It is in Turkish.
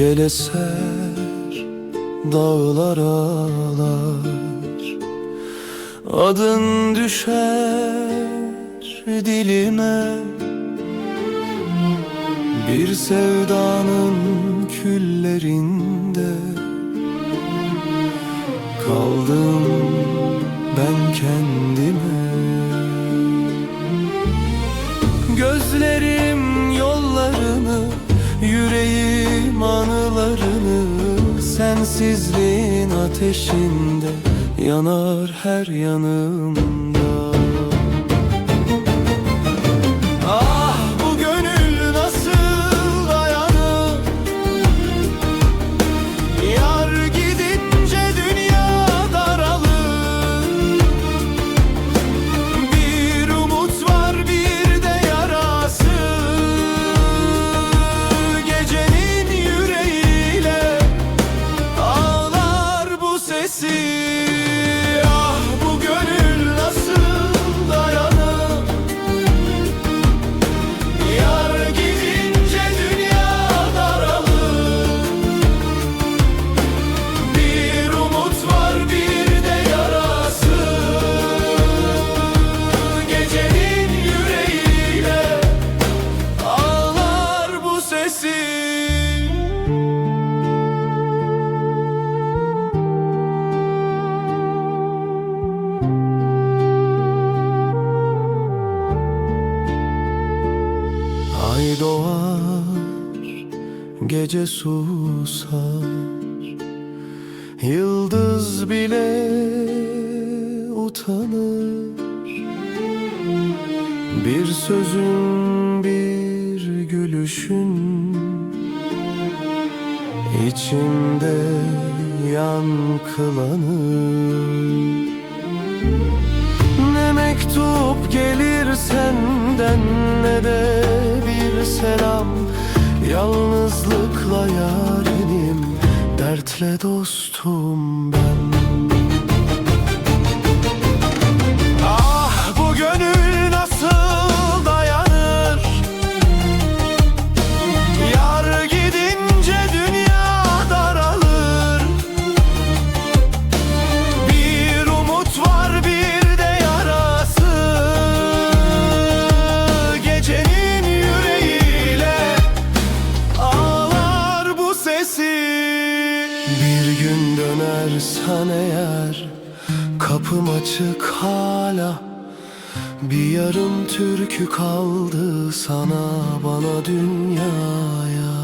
Yel eser dağlar ağlar. Adın düşer dilime Bir sevdanın küllerinde. Kaldım ben kendime. Gözlerim yollarını Yüreğim anılarını Sensizliğin ateşinde Yanar her yanımda gece susar. Yıldız bile utanır. Bir sözün, bir gülüşün içimde yankılanır. Ne mektup gelir senden ne de bir selam Yalnızlıkla yarenim, dertle dostum ben Bir gün dönersen eğer kapım açık hala. Bir yarım türkü kaldı sana bana dünyaya